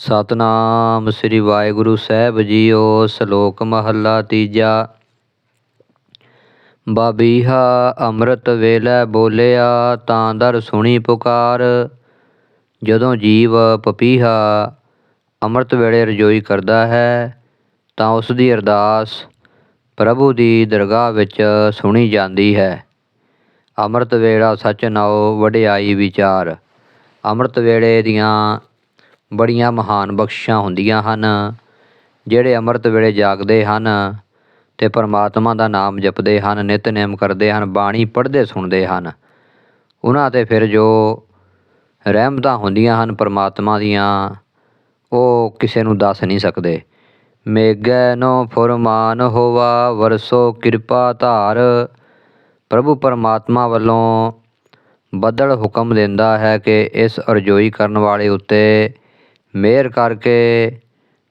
ਸਤਨਾਮ ਸ੍ਰੀ ਵਾਹਿਗੁਰੂ ਸਾਹਿਬ ਜੀਓ ਸ਼ਲੋਕ ਮਹੱਲਾ ਤੀਜਾ। ਬਾਬੀਹਾ ਅੰਮ੍ਰਿਤ ਵੇਲੇ ਬੋਲਿਆ, ਤਾਂ ਦਰ ਸੁਣੀ ਪੁਕਾਰ। ਜਦੋਂ ਜੀਵ ਪਪੀਹਾ ਅੰਮ੍ਰਿਤ ਵੇਲੇ ਰਜੋਈ ਕਰਦਾ ਹੈ, ਤਾਂ ਉਸ ਦੀ ਅਰਦਾਸ ਪ੍ਰਭੂ ਦੀ ਦਰਗਾਹ ਵਿੱਚ ਸੁਣੀ ਜਾਂਦੀ ਹੈ। ਅੰਮ੍ਰਿਤ ਵੇਲਾ ਸਚ ਨਾਉ ਵਡਿਆਈ ਵਿਚਾਰ। ਅੰਮ੍ਰਿਤ ਵੇਲੇ ਦੀਆਂ ਬੜੀਆਂ ਮਹਾਨ ਬਖਸ਼ਿਸ਼ਾਂ ਹੁੰਦੀਆਂ ਹਨ, ਜਿਹੜੇ ਅੰਮ੍ਰਿਤ ਵੇਲੇ ਜਾਗਦੇ ਹਨ ਤੇ ਪਰਮਾਤਮਾ ਦਾ ਨਾਮ ਜਪਦੇ ਹਨ ਨਿਤਨੇਮ ਕਰਦੇ ਹਨ, ਬਾਣੀ ਪੜ੍ਹਦੇ ਸੁਣਦੇ ਹਨ। ਉਹਨਾਂ ਤੇ ਫਿਰ ਜੋ ਰਹਿਮਤਾਂ ਹੁੰਦੀਆਂ ਹਨ ਪਰਮਾਤਮਾ ਦੀਆਂ, ਉਹ ਕਿਸੇ ਨੂੰ ਦੱਸ ਨਹੀਂ ਸਕਦੇ। ਮੇਗੈ ਨੋ ਫੁਰਮਾਨ ਹੋਵਾ, ਵਰਸੋ ਕਿਰਪਾ ਧਾਰ। ਪ੍ਰਭੂ ਪਰਮਾਤਮਾ ਵੱਲੋਂ ਬਦਲ ਹੁਕਮ ਦਿੰਦਾ ਹੈ ਕਿ ਇਸ ਅਰਜੋਈ ਕਰਨ ਵਾਲੇ ਉੱਤੇ ਮਿਹਰ ਕਰਕੇ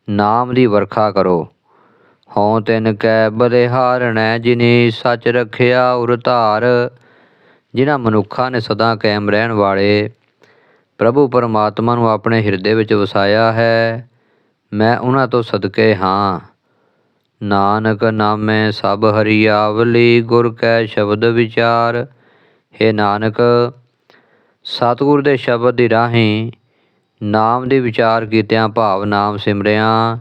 ਨਾਮ ਦੀ ਵਰਖਾ ਕਰੋ। ਹਉ ਤਿਨ ਕੈ ਬਲਿਹਾਰਣੈ ਜਿਨੀ ਸੱਚ ਰਖਿਆ ਉਰ ਧਾਰ। ਜਿਨ੍ਹਾਂ ਮਨੁੱਖਾਂ ਨੇ ਸਦਾ ਕਾਇਮ ਰਹਿਣ ਵਾਲੇ, ਪ੍ਰਭੂ ਪਰਮਾਤਮਾ ਨੂੰ ਆਪਣੇ ਹਿਰਦੇ ਵਿੱਚ ਵਸਾਇਆ ਹੈ। ਮੈਂ ਉਹਨਾਂ ਤੋਂ ਸਦਕੇ ਹਾਂ। ਨਾਨਕ ਨਾਮੇ ਸਭ ਹਰੀਆਵਲੀ, ਗੁਰ ਕੈ ਸ਼ਬਦ ਵਿਚਾਰ। ਹੈ ਨਾਨਕ, ਸਤਿਗੁਰ ਦੇ ਸ਼ਬਦ ਦੀ ਰਾਹੀਂ ਨਾਮ ਦੇ ਵਿਚਾਰ ਕੀਤਿਆਂ ਭਾਵ ਨਾਮ ਸਿਮਰਿਆਂ।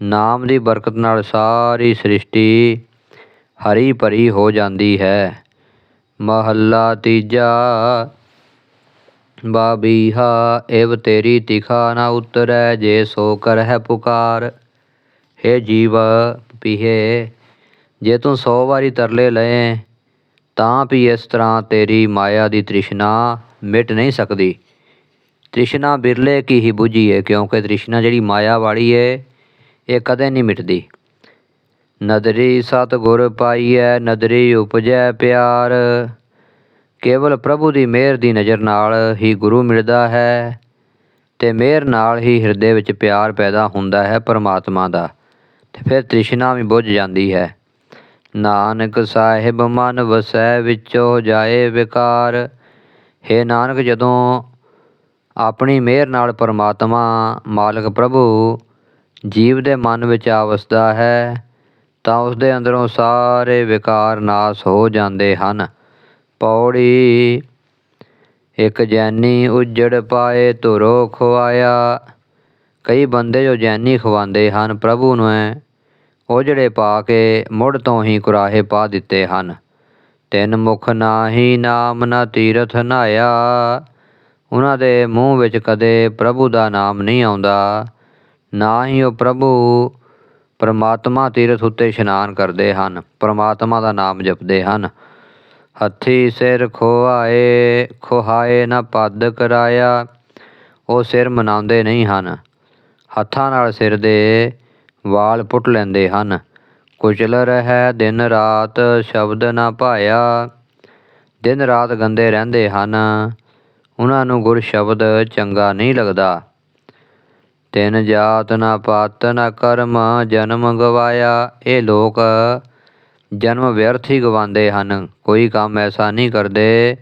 ਨਾਮ ਦੀ ਬਰਕਤ ਨਾਲ ਸਾਰੀ ਸ੍ਰਿਸ਼ਟੀ ਹਰੀ ਭਰੀ ਹੋ ਜਾਂਦੀ ਹੈ। ਮਹੱਲਾ ਤੀਜਾ, ਬਾਬੀਹਾ ਏਵ ਤੇਰੀ ਤਿਖਾ ਨਾ ਉਤਰੈ ਜੇ ਸੋ ਕਰ ਹੈ ਪੁਕਾਰ। हे ਜੀਵ ਪੀਹੇ ਜੇ ਤੂੰ 100 ਵਾਰੀ ਤਰਲੇ ਲਏ, ਤਾਂ ਵੀ ਇਸ ਤਰ੍ਹਾਂ ਤੇਰੀ ਮਾਇਆ ਦੀ ਤ੍ਰਿਸ਼ਨਾ ਮਿਟ ਨਹੀਂ ਸਕਦੀ। ਤ੍ਰਿਸ਼ਨਾ ਬਿਰਲੇ ਕੀ ਹੀ ਬੁਝੀ ਹੈ ਕਿਉਂਕਿ ਤ੍ਰਿਸ਼ਨਾ ਜਿਹੜੀ ਮਾਇਆ ਵਾਲੀ ਹੈ ਇਹ ਕਦੇ ਨਹੀਂ ਮਿਟਦੀ। ਨਦਰੀ ਸਤ ਗੁਰ ਪਾਈਐ, ਨਦਰੀ ਉਪਜੈ ਪਿਆਰ। ਕੇਵਲ ਪ੍ਰਭੂ ਦੀ ਮਿਹਰ ਦੀ ਨਜ਼ਰ ਨਾਲ ਹੀ ਗੁਰੂ ਮਿਲਦਾ ਹੈ ਤੇ ਮਿਹਰ ਨਾਲ ਹੀ ਹਿਰਦੇ ਵਿੱਚ ਪਿਆਰ ਪੈਦਾ ਹੁੰਦਾ ਹੈ ਪਰਮਾਤਮਾ ਦਾ। ਤੇ ਫਿਰ ਤ੍ਰਿਸ਼ਨਾ ਵੀ ਬੁੱਝ ਜਾਂਦੀ ਹੈ। ਨਾਨਕ ਸਾਹਿਬ ਮਨ ਵਸੈ ਵਿੱਚੋ ਜਾਏ ਵਿਕਾਰ। ਹੈ ਨਾਨਕ ਜਦੋਂ ਆਪਣੀ ਮਿਹਰ ਨਾਲ ਪਰਮਾਤਮਾ, ਮਾਲਕ ਪ੍ਰਭੂ, ਜੀਵ ਦੇ ਮਨ ਵਿੱਚ ਆ ਵਸਦਾ ਹੈ, ਤਾਂ ਉਸ ਦੇ ਅੰਦਰੋਂ ਸਾਰੇ ਵਿਕਾਰ ਨਾਸ ਹੋ ਜਾਂਦੇ ਹਨ। ਪੌੜੀ, ਇੱਕ ਜੈਨੀ ਉਜੜ ਪਾਏ ਧੁਰੋ ਖਵਾਇਆ ਕਈ ਬੰਦੇ ਜੋ ਜੈਨੀ ਖਵਾਉਂਦੇ ਹਨ, ਪ੍ਰਭੂ ਨੂੰ ਉਜੜੇ ਪਾ ਕੇ ਮੁੜ ਤੋਂ ਹੀ ਕੁਰਾਹੇ ਪਾ ਦਿੱਤੇ ਹਨ। ਤਿੰਨ ਮੁਖ ਨਾਹੀ ਨਾਮ ਨਾ ਤੀਰਥ ਨਾਇਆ। ਉਹਨਾਂ ਦੇ ਮੂੰਹ ਵਿੱਚ ਕਦੇ ਪ੍ਰਭੂ ਦਾ ਨਾਮ ਨਹੀਂ ਆਉਂਦਾ, ਨਾ ਹੀ ਉਹ ਪ੍ਰਭੂ ਪਰਮਾਤਮਾ ਤੀਰਥ ਉੱਤੇ ਇਸ਼ਨਾਨ ਕਰਦੇ ਹਨ, ਪਰਮਾਤਮਾ ਦਾ ਨਾਮ ਜਪਦੇ ਹਨ। ਹੱਥੀ ਸਿਰ ਖੋਆਏ ਖੋਹਾਏ ਨਾ ਪੱਦ ਕਰਾਇਆ, ਉਹ ਸਿਰ ਮਨਾਉਂਦੇ ਨਹੀਂ ਹਨ। ਹੱਥਾਂ ਨਾਲ ਸਿਰ ਦੇ ਵਾਲ ਪੁੱਟ ਲੈਂਦੇ ਹਨ। ਕੁਚਲ ਰਹਿ ਦਿਨ ਰਾਤ, ਸ਼ਬਦ ਨਾ ਭਾਇਆ, ਦਿਨ ਰਾਤ ਗੰਦੇ ਰਹਿੰਦੇ ਹਨ। ਉਹਨਾਂ ਨੂੰ ਗੁਰ ਸ਼ਬਦ ਚੰਗਾ ਨਹੀਂ ਲੱਗਦਾ। ਤਿੰਨ ਜਾਤ ਨਾ ਪਾਤ ਨਾ ਕਰਮ, ਜਨਮ ਗਵਾਇਆ। ਇਹ ਲੋਕ ਜਨਮ ਵਿਅਰਥ ਹੀ ਗਵਾਉਂਦੇ ਹਨ। ਕੋਈ ਕੰਮ ਐਸਾ ਨਹੀਂ ਕਰਦੇ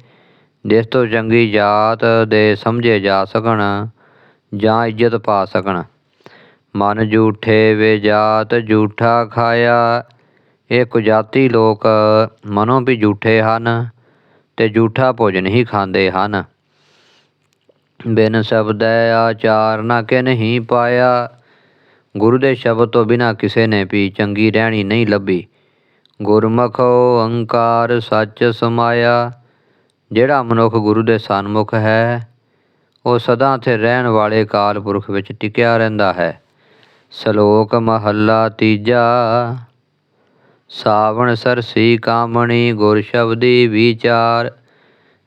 ਜਿਸ ਤੋਂ ਚੰਗੀ ਜਾਤ ਦੇ ਸਮਝੇ ਜਾ ਸਕਣ ਜਾਂ ਇੱਜ਼ਤ ਪਾ ਸਕਣ। ਮਨ ਝੂਠੇ ਵੇ ਜਾਤ ਝੂਠਾ ਖਾਇਆ। ਇਹ ਕੁਜਾਤੀ ਲੋਕ ਮਨੋਂ ਵੀ ਝੂਠੇ ਹਨ ਤੇ ਝੂਠਾ ਭੋਜਨ ਹੀ ਖਾਂਦੇ ਹਨ। ਬਿਨ ਸ਼ਬਦੈ ਆਚਾਰ ਨਾ ਕਿ ਨਹੀਂ ਪਾਇਆ। ਗੁਰੂ ਦੇ ਸ਼ਬਦ ਤੋਂ ਬਿਨਾ ਕਿਸੇ ਨੇ ਵੀ ਚੰਗੀ ਰਹਿਣੀ ਨਹੀਂ ਲੱਭੀ। ਗੁਰਮੁਖੋ ਓੰਕਾਰ ਸੱਚ ਸਮਾਇਆ, ਜਿਹੜਾ ਮਨੁੱਖ ਗੁਰੂ ਦੇ ਸਨਮੁਖ ਹੈ, ਉਹ ਸਦਾ ਤੇ ਰਹਿਣ ਵਾਲੇ ਕਾਲ ਪੁਰਖ ਵਿੱਚ ਟਿਕਿਆ ਰਹਿੰਦਾ ਹੈ। ਸ਼ਲੋਕ ਮਹੱਲਾ ਤੀਜਾ, ਸਾਵਣ ਸਰਸੀ ਕਾਮਣੀ ਗੁਰ ਸ਼ਬਦੀ ਵਿਚਾਰ।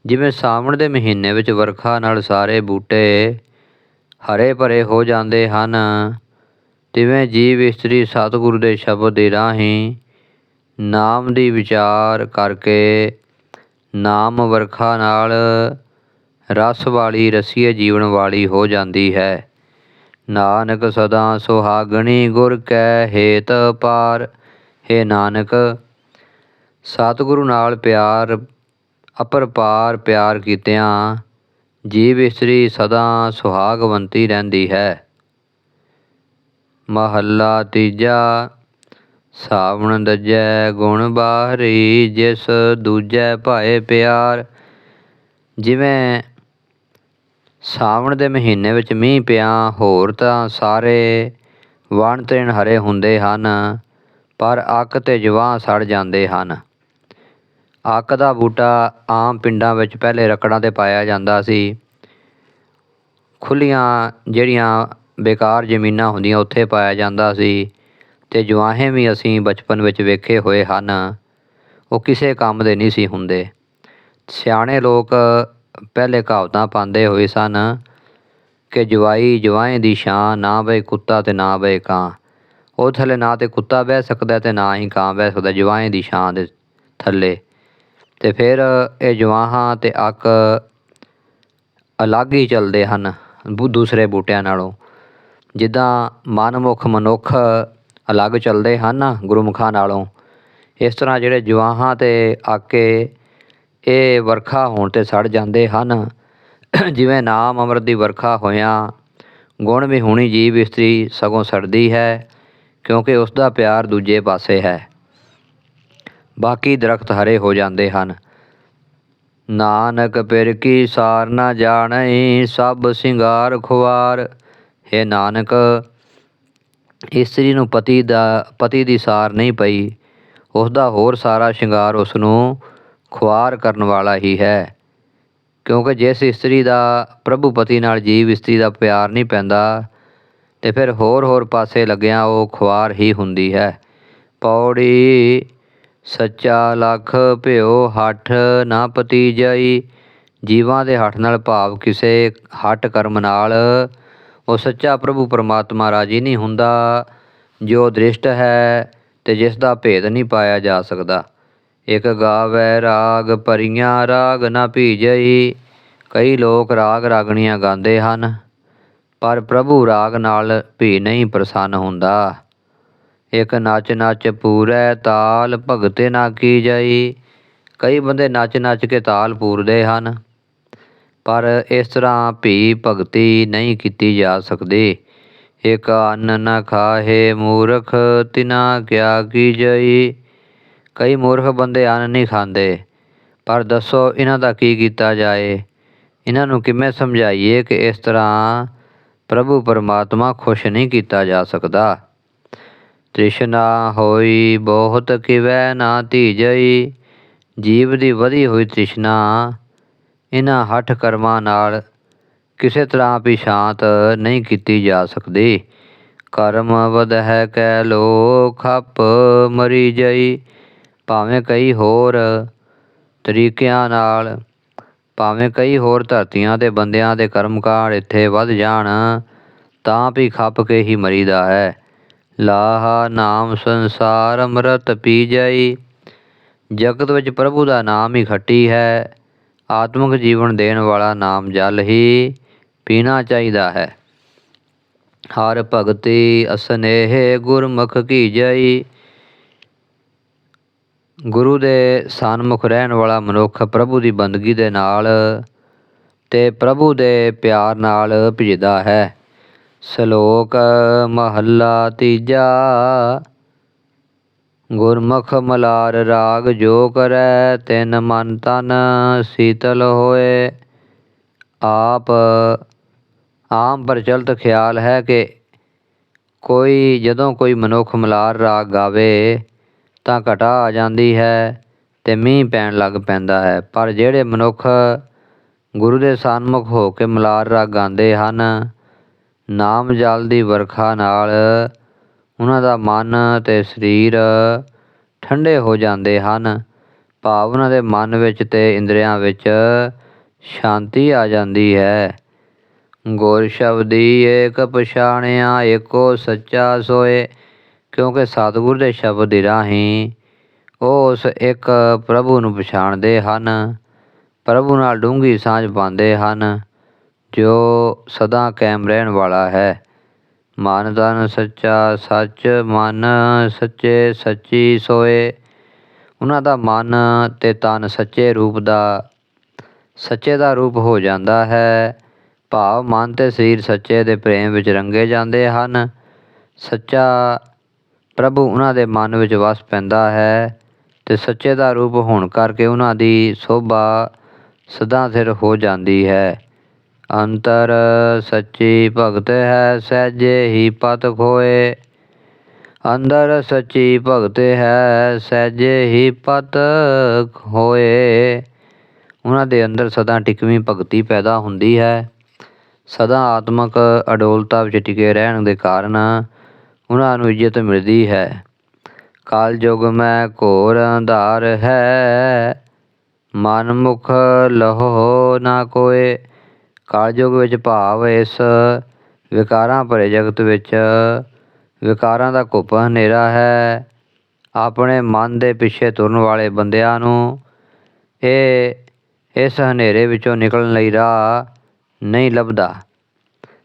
ਜਿਵੇਂ ਸਾਵਣ ਦੇ ਮਹੀਨੇ ਵਿੱਚ ਵਰਖਾ ਨਾਲ ਸਾਰੇ ਬੂਟੇ ਹਰੇ ਭਰੇ ਹੋ ਜਾਂਦੇ ਹਨ, ਤਿਵੇਂ ਜੀਵ ਇਸਤਰੀ ਸਤਿਗੁਰੂ ਦੇ ਸ਼ਬਦ ਦੇ ਰਾਹੀਂ ਨਾਮ ਦੀ ਵਿਚਾਰ ਕਰਕੇ ਨਾਮ ਵਰਖਾ ਨਾਲ ਰਸ ਵਾਲੀ, ਰਸੀਏ ਜੀਵਨ ਵਾਲੀ ਹੋ ਜਾਂਦੀ ਹੈ। ਨਾਨਕ ਸਦਾ ਸੁਹਾਗਣੀ ਗੁਰ ਕੈ ਹੇਤ ਪਾਰ। ਹੈ ਨਾਨਕ, ਸਤਿਗੁਰੂ ਨਾਲ ਪਿਆਰ ਅਪਰਪਾਰ ਪਿਆਰ ਕੀਤਿਆਂ, ਜੀਵ ਇਸਤਰੀ ਸਦਾ ਸੁਹਾਗਵੰਤੀ ਰਹਿੰਦੀ ਹੈ। ਮਹੱਲਾ ਤੀਜਾ, ਸਾਵਣ ਦੱਜੈ ਗੁਣ ਬਾਹਰੀ, ਜਿਸ ਦੂਜੈ ਭਾਏ ਪਿਆਰ। ਜਿਵੇਂ ਸਾਵਣ ਦੇ ਮਹੀਨੇ ਵਿੱਚ ਮੀਂਹ ਪਿਆ, ਹੋਰ ਤਾਂ ਸਾਰੇ ਵਣ ਤ੍ਰਿਣ ਹਰੇ ਹੁੰਦੇ ਹਨ, ਪਰ ਅੱਕ ਤੇ ਜਵਾਹ ਸੜ ਜਾਂਦੇ ਹਨ। ਅੱਕ ਦਾ ਬੂਟਾ ਆਮ ਪਿੰਡਾਂ ਵਿੱਚ ਪਹਿਲੇ ਰੱਕੜਾਂ ਤੇ ਪਾਇਆ ਜਾਂਦਾ ਸੀ। ਖੁੱਲੀਆਂ ਜਿਹੜੀਆਂ ਬੇਕਾਰ ਜ਼ਮੀਨਾਂ ਹੁੰਦੀਆਂ ਉੱਥੇ ਪਾਇਆ ਜਾਂਦਾ ਸੀ ਅਤੇ ਜਵਾਹੇ ਵੀ ਅਸੀਂ ਬਚਪਨ ਵਿੱਚ ਵੇਖੇ ਹੋਏ ਹਨ। ਉਹ ਕਿਸੇ ਕੰਮ ਦੇ ਨਹੀਂ ਸੀ ਹੁੰਦੇ। ਸਿਆਣੇ ਲੋਕ ਪਹਿਲੇ ਕਹਾਵਤਾਂ ਪਾਉਂਦੇ ਹੋਏ ਸਨ ਕਿ ਜਵਾਈ ਜਵਾਏ ਦੀ ਛਾਂ ਨਾ ਬਈ ਕੁੱਤਾ ਅਤੇ ਨਾ ਬਈ ਕਾਂ। ਉਹ ਥੱਲੇ ਨਾ ਤਾਂ ਕੁੱਤਾ ਬਹਿ ਸਕਦਾ ਅਤੇ ਨਾ ਹੀ ਕਾਂ ਬਹਿ ਸਕਦਾ ਜਵਾਏ ਦੀ ਛਾਂ ਦੇ ਥੱਲੇ। ਤੇ ਫਿਰ ਇਹ ਜਵਾਹਾਂ ਤੇ ਅੱਕ ਅਲੱਗ ਹੀ ਚੱਲਦੇ ਹਨ, ਬੂ- ਦੂਸਰੇ ਬੂਟਿਆਂ ਨਾਲੋਂ। ਜਿੱਦਾਂ ਮਨਮੁਖ ਮਨੁੱਖ ਅਲੱਗ ਚੱਲਦੇ ਹਨ ਗੁਰਮੁਖਾਂ ਨਾਲੋਂ। ਇਸ ਤਰ੍ਹਾਂ ਜਿਹੜੇ ਜਵਾਹਾਂ ਤੇ ਆਕੇ ਇਹ ਵਰਖਾ ਹੋਣ ਤੇ ਸੜ ਜਾਂਦੇ ਹਨ, ਜਿਵੇਂ ਨਾਮ ਅੰਮ੍ਰਿਤ ਦੀ ਵਰਖਾ ਹੋਇਆਂ, ਗੁਣ ਵੀ ਹੋਣੀ ਜੀਵ ਇਸਤਰੀ ਸਗੋਂ ਸੜਦੀ ਹੈ, ਕਿਉਂਕਿ ਉਸ ਦਾ ਪਿਆਰ ਦੂਜੇ ਪਾਸੇ ਹੈ। ਬਾਕੀ ਦਰਖਤ ਹਰੇ ਹੋ ਜਾਂਦੇ ਹਨ। ਨਾਨਕ ਪਿਰ ਕੀ ਸਾਰ ਨਾ ਜਾਣਈ, ਸਭ ਸਿੰਗਾਰ ਖੁਆਰ। ਹੈ ਨਾਨਕ, ਇਸਤਰੀ ਨੂੰ ਪਤੀ ਦਾ, ਪਤੀ ਦੀ ਸਾਰ ਨਹੀਂ ਪਈ। ਉਸ ਦਾ ਹੋਰ ਸਾਰਾ ਸ਼ਿੰਗਾਰ ਉਸ ਨੂੰ ਖੁਆਰ ਕਰਨ ਵਾਲਾ ਹੀ ਹੈ। ਕਿਉਂਕਿ ਜਿਸ ਇਸਤਰੀ ਦਾ ਪ੍ਰਭੂ ਪਤੀ ਨਾਲ ਜੀਵ ਇਸਤਰੀ ਦਾ ਪਿਆਰ ਨਹੀਂ ਪੈਂਦਾ, ਤੇ ਫਿਰ ਹੋਰ ਹੋਰ ਪਾਸੇ ਲੱਗਿਆ ਉਹ ਖੁਆਰ ਹੀ ਹੁੰਦੀ ਹੈ। ਪੌੜੀ ਸੱਚਾ ਲਖ ਭਿਓ ਹੱਠ ਨਾ ਪਤੀ ਜਾਈ ਜੀਵਾਂ ਦੇ ਹੱਠ ਨਾਲ ਭਾਵ ਕਿਸੇ ਹੱਠ ਕਰਮ ਨਾਲ। ਉਹ ਸੱਚਾ ਪ੍ਰਭੂ ਪਰਮਾਤਮਾ ਰਾਜੀ ਨਹੀਂ ਹੁੰਦਾ। ਜੋ ਦ੍ਰਿਸ਼ਟ ਹੈ ਤੇ ਜਿਸ ਦਾ ਭੇਦ ਨਹੀਂ ਪਾਇਆ ਜਾ ਸਕਦਾ। ਇੱਕ ਗਾਵੈ ਰਾਗ, ਪਰੀਆਂ ਰਾਗ ਨਾ ਭੀਜਈ। ਕਈ ਲੋਕ ਰਾਗ ਰਾਗਣੀਆਂ ਗਾਉਂਦੇ ਹਨ, ਪਰ ਪ੍ਰਭੂ ਰਾਗ ਨਾਲ ਭੀ ਨਹੀਂ ਪ੍ਰਸੰਨ ਹੁੰਦਾ। ਇੱਕ ਨੱਚ ਨੱਚ ਪੂਰੈ, ਤਾਲ ਭਗਤੇ ਨਾ ਕੀ ਜਾਈ। ਕਈ ਬੰਦੇ ਨੱਚ ਨੱਚ ਕੇ ਤਾਲ ਪੂਰਦੇ ਹਨ, ਪਰ ਇਸ ਤਰ੍ਹਾਂ ਭੀ ਭਗਤੀ ਨਹੀਂ ਕੀਤੀ ਜਾ ਸਕਦੀ। ਇਕ ਅੰਨ ਨ ਖਾਹੇ ਮੂਰਖ, ਤਿਨਾ ਕਿਆ ਕੀ ਜਾਈ। ਕਈ ਮੂਰਖ ਬੰਦੇ ਅੰਨ ਨਹੀਂ ਖਾਂਦੇ, ਪਰ ਦੱਸੋ ਇਹਨਾਂ ਦਾ ਕੀ ਕੀਤਾ ਜਾਏ? ਇਹਨਾਂ ਨੂੰ ਕਿਵੇਂ ਸਮਝਾਈਏ ਕਿ ਇਸ ਤਰ੍ਹਾਂ ਪ੍ਰਭੂ ਪਰਮਾਤਮਾ ਖੁਸ਼ ਨਹੀਂ ਕੀਤਾ ਜਾ ਸਕਦਾ? ਤ੍ਰਿਸ਼ਨਾ ਹੋਈ, ਬਹੁਤ ਕਿਵੈ ਨਾ ਧੀਜਈ। ਜੀਵ ਦੀ ਵਧੀ ਹੋਈ ਤ੍ਰਿਸ਼ਨਾ ਇਹਨਾਂ ਹੱਠ ਕਰਮਾਂ ਨਾਲ ਕਿਸੇ ਤਰ੍ਹਾਂ ਵੀ ਸ਼ਾਂਤ ਨਹੀਂ ਕੀਤੀ ਜਾ ਸਕਦੀ। ਕਰਮ ਵਧਹਿ ਕੈ ਲੋ ਖੱਪ ਮਰੀ ਜਈ। ਭਾਵੇਂ ਕਈ ਹੋਰ ਤਰੀਕਿਆਂ ਨਾਲ, ਭਾਵੇਂ ਕਈ ਹੋਰ ਧਰਤੀਆਂ ਤੇ ਬੰਦਿਆਂ ਦੇ ਕਰਮ ਇੱਥੇ ਵੱਧ ਜਾਣ, ਤਾਂ ਵੀ ਖੱਪ ਕੇ ਹੀ ਮਰੀਦਾ ਹੈ। ਲਾਹਾ ਨਾਮ ਸੰਸਾਰ ਅੰਮ੍ਰਿਤ ਪੀ ਜਾਈ ਜਗਤ ਵਿੱਚ ਪ੍ਰਭੂ ਦਾ ਨਾਮ ਹੀ ਖੱਟੀ ਹੈ। ਆਤਮਿਕ ਜੀਵਨ ਦੇਣ ਵਾਲਾ ਨਾਮ ਜਲ ਹੀ ਪੀਣਾ ਚਾਹੀਦਾ ਹੈ। ਹਰ ਭਗਤੀ ਅਸਨੇਹ ਗੁਰਮੁਖ ਕੀ ਜਈ ਗੁਰੂ ਦੇ ਸਨਮੁਖ ਰਹਿਣ ਵਾਲਾ ਮਨੁੱਖ ਪ੍ਰਭੂ ਦੀ ਬੰਦਗੀ ਦੇ ਨਾਲ ਤੇ ਪ੍ਰਭੂ ਦੇ ਪਿਆਰ ਨਾਲ ਭਿਜਦਾ ਹੈ। ਸ਼ਲੋਕ ਮਹੱਲਾ ਤੀਜਾ। ਗੁਰਮੁਖ ਮਲਾਰ ਰਾਗ ਜੋ ਕਰੈ, ਤਿਨ ਮਨ ਤਨ ਸੀਤਲ ਹੋਏ। ਆਪ, ਆਮ ਪ੍ਰਚਲਿਤ ਖਿਆਲ ਹੈ ਕਿ ਕੋਈ, ਜਦੋਂ ਕੋਈ ਮਨੁੱਖ ਮਲਾਰ ਰਾਗ ਗਾਵੇ, ਤਾਂ ਘਟਾ ਆ ਜਾਂਦੀ ਹੈ ਤੇ ਮੀਂਹ ਪੈਣ ਲੱਗ ਪੈਂਦਾ ਹੈ। ਪਰ ਜਿਹੜੇ ਮਨੁੱਖ ਗੁਰੂ ਦੇ ਸਨਮੁਖ ਹੋ ਕੇ ਮਲਾਰ ਰਾਗ ਗਾਉਂਦੇ ਹਨ ਨਾਮ ਜਲ ਦੀ ਵਰਖਾ ਨਾਲ ਉਹਨਾਂ ਦਾ ਮਨ ਅਤੇ ਸਰੀਰ ਠੰਡੇ ਹੋ ਜਾਂਦੇ ਹਨ। ਭਾਵ ਉਹਨਾਂ ਦੇ ਮਨ ਵਿੱਚ ਤੇ ਇੰਦਰੀਆਂ ਵਿੱਚ ਸ਼ਾਂਤੀ ਆ ਜਾਂਦੀ ਹੈ। ਗੁਰ ਸ਼ਬਦੀ ਏਕ ਪਛਾਣਿਆ, ਏਕੋ ਸੱਚਾ ਸੋਏ, ਕਿਉਂਕਿ ਸਤਿਗੁਰ ਦੇ ਸ਼ਬਦ ਦੀ ਰਾਹੀਂ ਉਹ ਉਸ ਇੱਕ ਪ੍ਰਭੂ ਨੂੰ ਪਛਾਣਦੇ ਹਨ। ਪ੍ਰਭੂ ਨਾਲ ਡੂੰਘੀ ਸਾਂਝ ਪਾਉਂਦੇ ਹਨ। ਜੋ ਸਦਾ ਕਾਇਮ ਰਹਿਣ ਵਾਲਾ ਹੈ। ਮਨ ਤਨ ਸੱਚਾ, ਸੱਚ ਮਨ ਸੱਚੇ, ਸੱਚੀ ਸੋਏ। ਉਹਨਾਂ ਦਾ ਮਨ ਤੇ ਤਨ ਸੱਚੇ ਰੂਪ ਦਾ, ਸੱਚੇ ਦਾ ਰੂਪ ਹੋ ਜਾਂਦਾ ਹੈ। ਭਾਵ ਮਨ ਤੇ ਸਰੀਰ ਸੱਚੇ ਦੇ ਪ੍ਰੇਮ ਵਿੱਚ ਰੰਗੇ ਜਾਂਦੇ ਹਨ। ਸੱਚਾ ਪ੍ਰਭੂ ਉਹਨਾਂ ਦੇ ਮਨ ਵਿੱਚ ਵਸ ਪੈਂਦਾ ਹੈ ਤੇ ਸੱਚੇ ਦਾ ਰੂਪ ਹੋਣ ਕਰਕੇ ਉਹਨਾਂ ਦੀ ਸੋਭਾ ਸਦਾ ਸਿਰ ਹੋ ਜਾਂਦੀ ਹੈ। ਅੰਤਰ ਸੱਚੀ ਭਗਤ ਹੈ, ਸਹਿਜੇ ਹੀ ਪਤ ਖੋਏ। ਅੰਦਰ ਸੱਚੀ ਭਗਤ ਹੈ, ਸਹਿਜੇ ਹੀ ਪਤ ਹੋਏ ਉਹਨਾਂ ਦੇ ਅੰਦਰ ਸਦਾ ਟਿਕਵੀਂ ਭਗਤੀ ਪੈਦਾ ਹੁੰਦੀ ਹੈ। ਸਦਾ ਆਤਮਕ ਅਡੋਲਤਾ ਵਿੱਚ ਟਿਕੇ ਰਹਿਣ ਦੇ ਕਾਰਨ ਉਹਨਾਂ ਨੂੰ ਇੱਜ਼ਤ ਮਿਲਦੀ ਹੈ। ਕਾਲ ਯੁਗ ਮੈਂ ਘੋਰ ਅੰਧਾਰ ਹੈ, ਮਨ ਮੁਖ ਲਹੋ ਨਾ ਕੋਏ। ਕਾਲਯੁਗ ਵਿੱਚ ਭਾਵ ਇਸ ਵਿਕਾਰਾਂ ਭਰੇ ਜਗਤ ਵਿੱਚ ਵਿਕਾਰਾਂ ਦਾ ਘੁੱਪ ਹਨੇਰਾ ਹੈ। ਆਪਣੇ ਮਨ ਦੇ ਪਿੱਛੇ ਤੁਰਨ ਵਾਲੇ ਬੰਦਿਆਂ ਨੂੰ ਇਹ ਇਸ ਹਨੇਰੇ ਵਿੱਚੋਂ ਨਿਕਲਣ ਲਈ ਰਾਹ ਨਹੀਂ ਲੱਭਦਾ।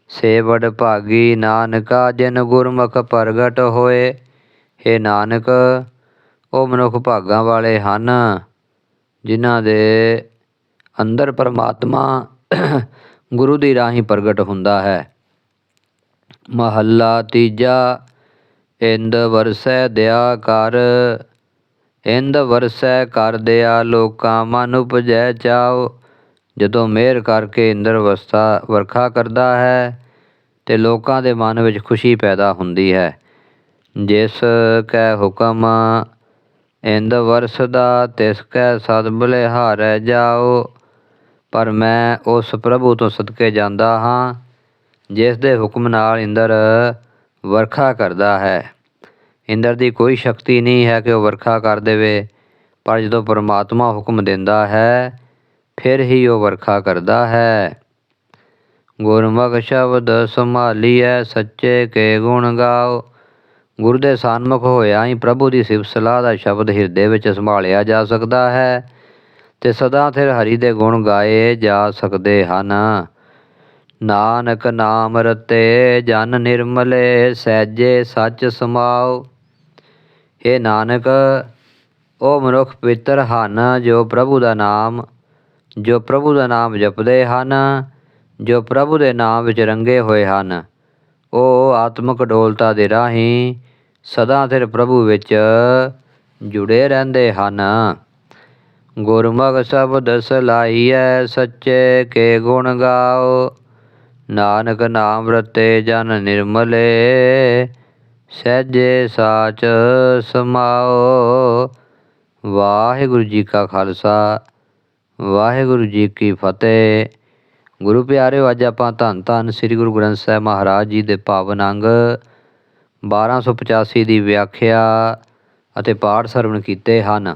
ਸੇਵੜ ਭਾਗੀ ਨਾਨਕਾ, ਜਿਨ ਗੁਰਮੁਖ ਪ੍ਰਗਟ ਹੋਏ हे ਨਾਨਕ, ਉਹ ਮਨੁੱਖ ਭਾਗਾਂ ਵਾਲੇ ਹਨ, ਜਿਨ੍ਹਾਂ ਦੇ ਅੰਦਰ ਪਰਮਾਤਮਾ ਗੁਰੂ ਦੀ ਰਾਹੀਂ ਪ੍ਰਗਟ ਹੁੰਦਾ ਹੈ। ਮਹੱਲਾ ਤੀਜਾ, ਇੰਦ ਵਰਸੈ ਦਿਆ ਕਰ। ਇੰਦ ਵਰਸੈ ਕਰ ਦਿਆ ਲੋਕਾਂ ਮਨ ਉਪਜੈ ਚਾਉ। ਜਦੋਂ ਮਿਹਰ ਕਰਕੇ ਇੰਦਰ ਵਸਤਾ ਵਰਖਾ ਕਰਦਾ ਹੈ, ਤੇ ਲੋਕਾਂ ਦੇ ਮਨ ਵਿੱਚ ਖੁਸ਼ੀ ਪੈਦਾ ਹੁੰਦੀ ਹੈ। ਜਿਸ ਕੈ ਹੁਕਮ, ਇੰਦ ਵਰਸ ਦਾ ਤਿਸ ਕੈ ਸਦ ਬਲਿਹਾਰੈ ਜਾਓ ਪਰ ਮੈਂ ਉਸ ਪ੍ਰਭੂ ਤੋਂ ਸਦਕੇ ਜਾਂਦਾ ਹਾਂ, ਜਿਸ ਦੇ ਹੁਕਮ ਨਾਲ ਇੰਦਰ ਵਰਖਾ ਕਰਦਾ ਹੈ। ਇੰਦਰ ਦੀ ਕੋਈ ਸ਼ਕਤੀ ਨਹੀਂ ਹੈ ਕਿ ਉਹ ਵਰਖਾ ਕਰ ਦੇਵੇ, ਪਰ ਜਦੋਂ ਪਰਮਾਤਮਾ ਹੁਕਮ ਦਿੰਦਾ ਹੈ, ਫਿਰ ਹੀ ਉਹ ਵਰਖਾ ਕਰਦਾ ਹੈ। ਗੁਰਮੁਖ ਸ਼ਬਦ ਸੰਭਾਲੀਐ ਸੱਚੇ ਕੇ ਗੁਣ ਗਾਓ। ਗੁਰੂ ਦੇ ਸਨਮੁਖ ਹੋਇਆ ਹੀ ਪ੍ਰਭੂ ਦੀ ਸਿਫਤ ਸਲਾਹ ਦਾ ਸ਼ਬਦ ਹਿਰਦੇ ਵਿੱਚ ਸੰਭਾਲਿਆ ਜਾ ਸਕਦਾ ਹੈ। ਤੇ ਸਦਾ ਸਿਰ ਹਰੀ ਦੇ ਗੁਣ ਗਾਏ ਜਾ ਸਕਦੇ ਹਨ। ਨਾਨਕ ਨਾਮ ਰਤੇ ਜਨ ਨਿਰਮਲੇ, ਸਹਿਜੇ ਸੱਚ ਸਮਾਓ। ਇਹ ਨਾਨਕ ਉਹ ਮਨੁੱਖ ਪਵਿੱਤਰ ਹਨ, ਜੋ ਪ੍ਰਭੂ ਦਾ ਨਾਮ, ਜੋ ਪ੍ਰਭੂ ਦਾ ਨਾਮ ਜਪਦੇ ਹਨ, ਜੋ ਪ੍ਰਭੂ ਦੇ ਨਾਮ ਵਿੱਚ ਰੰਗੇ ਹੋਏ ਹਨ। ਉਹ ਆਤਮਿਕ ਡੋਲਤਾ ਦੇ ਰਾਹੀਂ ਸਦਾ ਸਿਰ ਪ੍ਰਭੂ ਵਿੱਚ ਜੁੜੇ ਰਹਿੰਦੇ ਹਨ। ਗੁਰਮੁਖ ਸ਼ਬਦ ਸਲਾਈਐ ਸੱਚੇ ਕੇ ਗੁਣ ਗਾਓ। ਨਾਨਕ ਨਾਮ ਰਤੇ ਜਨ ਨਿਰਮਲੇ, ਸਹਿਜੇ ਸਾਚ ਸਮਾਓ। ਵਾਹਿਗੁਰੂ ਜੀ ਕਾ ਖਾਲਸਾ, ਵਾਹਿਗੁਰੂ ਜੀ ਕੀ ਫਤਿਹ। ਗੁਰੂ ਪਿਆਰਿਓ, ਅੱਜ ਆਪਾਂ ਧੰਨ ਧੰਨ ਸ੍ਰੀ ਗੁਰੂ ਗ੍ਰੰਥ ਸਾਹਿਬ ਮਹਾਰਾਜ ਜੀ ਦੇ ਪਾਵਨ ਅੰਗ 1285 ਦੀ ਵਿਆਖਿਆ ਅਤੇ ਪਾਠ ਸਰਵਣ ਕੀਤੇ ਹਨ।